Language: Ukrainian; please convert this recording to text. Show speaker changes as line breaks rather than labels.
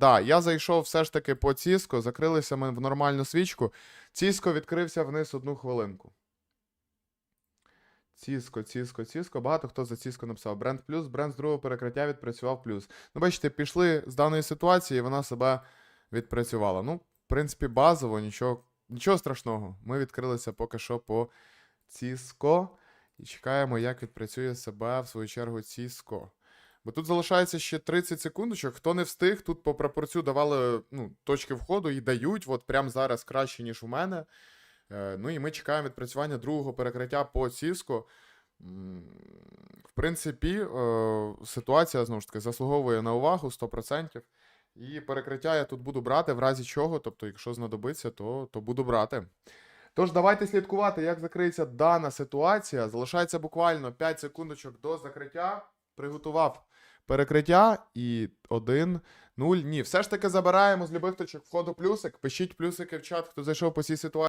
Да, я зайшов все ж таки по Ціско, закрилися ми в нормальну свічку. Ціско відкрився вниз одну хвилинку. Ціско, Ціско, Ціско. Багато хто за Ціско написав. Бренд плюс, бренд з другого перекриття відпрацював плюс. Ну, бачите, пішли з даної ситуації, і вона себе відпрацювала. Ну, в принципі, базово, нічого, нічого страшного. Ми відкрилися поки що по Ціско. І чекаємо, як відпрацює себе в свою чергу Ціско. Бо тут залишається ще 30 секундочок. Хто не встиг, тут по пропорцію давали ну, точки входу і дають, от прямо зараз краще, ніж у мене. Е, ну і ми чекаємо відпрацювання другого перекриття по Ціско. М, В принципі, е, ситуація знову ж таки заслуговує на увагу 100%. І перекриття я тут буду брати, в разі чого. Тобто, якщо знадобиться, то, то буду брати. Тож, давайте слідкувати, як закриється дана ситуація. Залишається буквально 5 секундочок до закриття. Приготував перекриття і 1, 0. Ні, все ж таки забираємо з любих точок входу плюсик. Пишіть плюсики в чат, хто зайшов по цій ситуації.